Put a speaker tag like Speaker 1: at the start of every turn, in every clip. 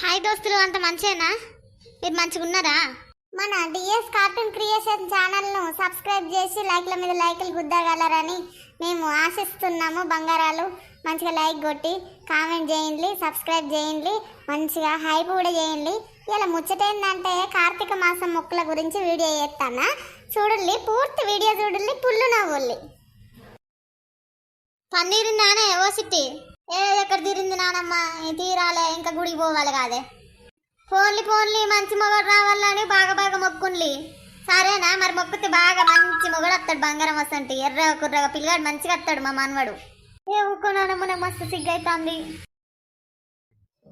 Speaker 1: Hi దోస్తులు అంత మంచేనా? మీరు మంచిగా ఉన్నారా? మన డిఎస్ కార్టూన్ క్రియేషన్ ఛానల్ను సబ్స్క్రైబ్ చేసి లైక్ల మీద లైకులు గుద్దగలరని మేము ఆశిస్తున్నాము. బంగారాలు మంచిగా లైక్ కొట్టి కామెంట్ చేయండి సబ్స్క్రైబ్ చేయండి మంచిగా హైప్ కూడా చేయండి. ఇలా ముచ్చటేందంటే కార్తీక మాసం మొక్కల గురించి వీడియో చేస్తానా? చూడండి పూర్తి వీడియో చూడండి పుల్లు నవ్వుల్లి. పన్నీరు నానే ఓ సిట్టి ఏ ఎక్కడ తీరింది నానమ్మ? తీరాలే ఇంకా గుడికి పోవాలి కాదే. ఫోన్లీ ఫోన్లీ మంచి మొగడు రావాలని బాగా బాగా మొక్కుండ్లి సరేనా మరి మొక్కుతే బాగా మంచి మొగడు వస్తాడు బంగారం వస్తుంటే ఎర్ర కుర్రగా పిల్లగాడు మంచిగా వస్తాడు మా మనవడు. ఏ ఊరుకున్నానమ్మ నాకు మస్తు సిగ్గైతుంది.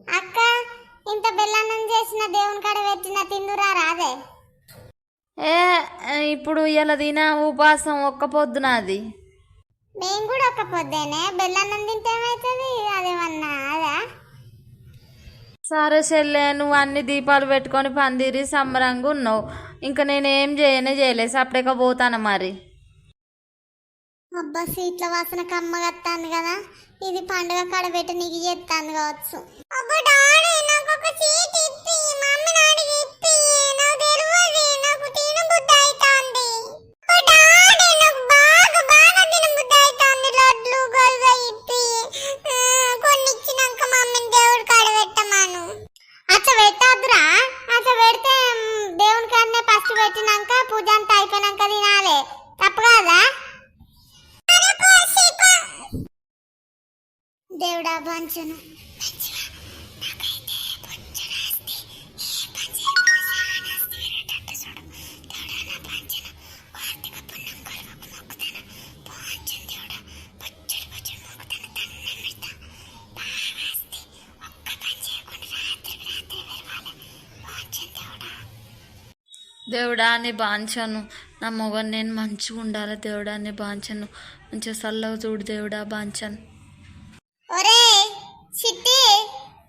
Speaker 1: అక్క ఇంత బెల్లన్నం చేసిన దేవుని కాడ పెట్టిన తిందురా రాదే.
Speaker 2: ఏ ఇప్పుడు ఇలా తిన ఉపాసం ఒక్క పొద్దునది
Speaker 1: మేము కూడా ఒక పొద్దేనే బెల్లన్నం తింటే ఏమవుతుంది అదేమన్నా అదా?
Speaker 2: సరే చెల్లె నువ్వు అన్ని దీపాలు పెట్టుకొని పందిరి సంబరంగా ఉన్నావు. ఇంకా నేను ఏం చేయనే చేయలేదు. సపరేట్గా పోతాను మరి?
Speaker 1: అబ్బా సీట్ల వాసన కమ్మగత్తాను కదా. ఇది పండుగ కాడ పెట్టి నీకు చేస్తాను కావచ్చు. అబ్బా డాడీ నాకు ఒక సీట్ ఇప్పి మమ్మీ దేవుడా వంచను.
Speaker 2: దేవుడా అని బాంచను నా మొగని నేను మంచిగా ఉండాలి దేవుడా అని బాంచను మంచిగా చల్లగా చూడు దేవుడా బాంచను
Speaker 1: ఒరే చిట్టి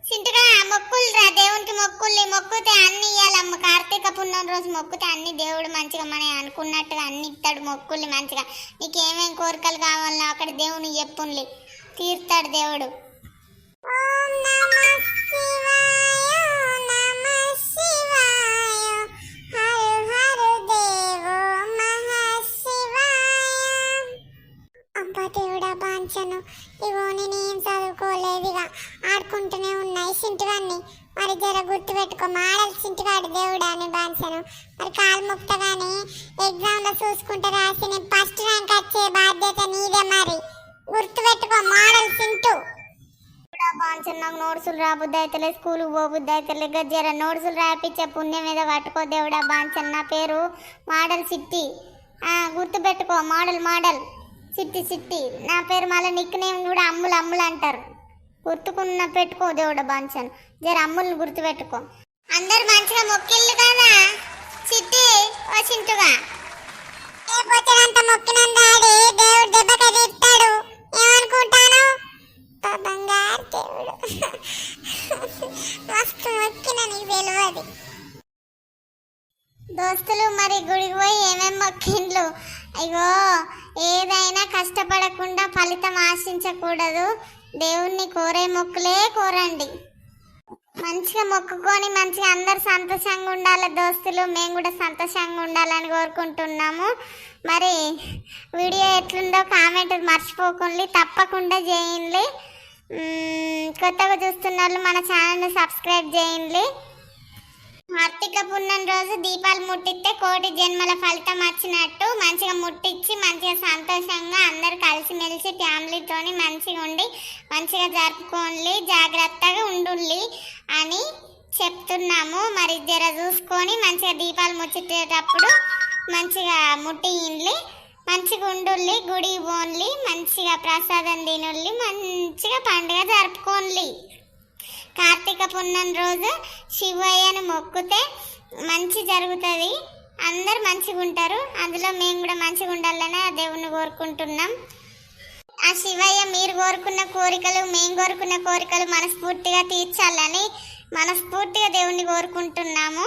Speaker 1: చింటుగా మొక్కులు రా దేవునికి మొక్కుల్ని మొక్కుతే అన్ని ఇవ్వాలమ్మ కార్తీక పుణ్యం రోజు మొక్కుతే అన్ని దేవుడు మంచిగా మనం అనుకున్నట్టుగా అన్ని ఇస్తాడు మొక్కుల్ని మంచిగా. నీకు కోరికలు కావాలో అక్కడ దేవుని చెప్పుండ్లి. తీర్తాడు దేవుడు. చేశాను ఇగో నేనేం చదువుకోలేదు ఇక ఆడుకుంటూనే ఉన్నాయి సింటివన్నీ మరి జర గుర్తు పెట్టుకో మాడలు సింటివాడు దేవుడా అని బాంచను మరి కాలు ముక్తగానే ఎగ్జామ్లో చూసుకుంటే రాసి నేను ఫస్ట్ ర్యాంక్ వచ్చే బాధ్యత నీదే మరి. గుర్తు పెట్టుకో మాడల్ సింటు. బాంచను నాకు నోట్సులు రాబుద్ది అయితే స్కూల్కి పోబుద్ది అయితే జర నోట్సులు రాయించే పుణ్యం మీద పట్టుకో దేవుడా బాంచన్ నా పేరు మాడల్ సిట్టి. ఆ, గుర్తు పెట్టుకో మోడల్ మోడల్. సిట్టి సిట్టి. నా పేరు మళ్ళీ నిక్ నేమ్ కూడా అమ్ములు అమ్ములు అంటారు. గుర్తుకున్న పెట్టుకో దేవుడ బాంచన్. జర అమ్ముల్ని గుర్తు పెట్టుకో అందరు మంచిగా మొక్కిళ్ళు కదా? సిట్టి ఓ చింటుగా. అంత మొక్కినందాడి దేవుడు దెబ్బ కదిస్తాడు ఏమనుకుంటాను? బంగారు దేవుడు. మస్తు మొక్కిన నీకు తెలియదు దోస్తులు మరి గుడికి పోయి ఏమేమి మొక్కిండ్లు? అయ్యో ఏదైనా కష్టపడకుండా ఫలితం ఆశించకూడదు. దేవుణ్ణి కోరే మొక్కులే కోరండి. మంచిగా మొక్కుకొని మంచిగా అందరు సంతోషంగా ఉండాలి దోస్తులు. మేము కూడా సంతోషంగా ఉండాలని కోరుకుంటున్నాము. మరి వీడియో ఎట్లుందో కామెంట్ మర్చిపోకుండా. తప్పకుండా చేయండి. కొత్తగా చూస్తున్న వాళ్ళు మన ఛానల్ని సబ్స్క్రైబ్ చేయండి. కార్తీక పున్నం రోజు దీపాలు ముట్టిస్తే కోటి జన్మల ఫలితం వచ్చినట్టు మంచిగా ముట్టించి మంచిగా సంతోషంగా అందరు కలిసిమెలిసి ఫ్యామిలీతోని మంచిగా ఉండి మంచిగా జరుపుకోండి జాగ్రత్తగా ఉండుండి అని చెప్తున్నాము. మరి జర చూసుకొని మంచిగా దీపాలు ముచ్చేటప్పుడు మంచిగా ముట్టిండి మంచిగా ఉండుల్లి గుడి పోన్లి మంచిగా ప్రసాదం తినుల్లి మంచిగా పండుగ జరుపుకోండి. కార్తీక పున్నం రోజు శివయ్యను మొక్కుతే మంచి జరుగుతుంది. అందరు మంచిగా ఉంటారు. అందులో మేము కూడా మంచిగా ఉండాలని ఆ దేవుణ్ణి కోరుకుంటున్నాం. ఆ శివయ్య మీరు కోరుకున్న కోరికలు మేము కోరుకున్న కోరికలు మనస్ఫూర్తిగా తీర్చాలని మనస్ఫూర్తిగా దేవుణ్ణి కోరుకుంటున్నాము.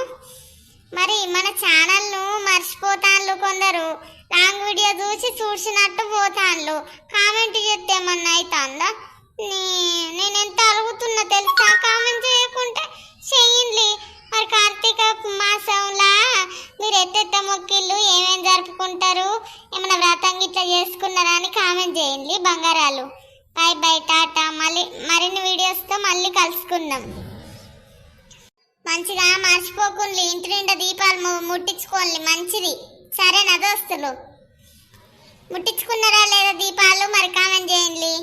Speaker 1: మరి మన ఛానల్ను మర్చిపోతాన్లు కొందరు. లాంగ్ వీడియో చూసి చూసినట్టు పోతాన్లు. కామెంట్ చేస్తే ఏమన్నా అవుతుందా? నీ- శాతంగా ఇట్లా చేసుకున్నారా అని కామెంట్ చేయండి బంగారాలు. Bye bye tata. మళ్ళీ మరిన్ని వీడియోస్తో మళ్ళీ కలుసుకుందాం. మంచిగా మర్చిపోకుండా ఇంటి నిండా దీపాలు ముట్టించుకోండి మంచిది. సరేనా దోస్తులు? ముట్టించుకున్నారా లేదా దీపాలు? మరి కామెంట్ చేయండి.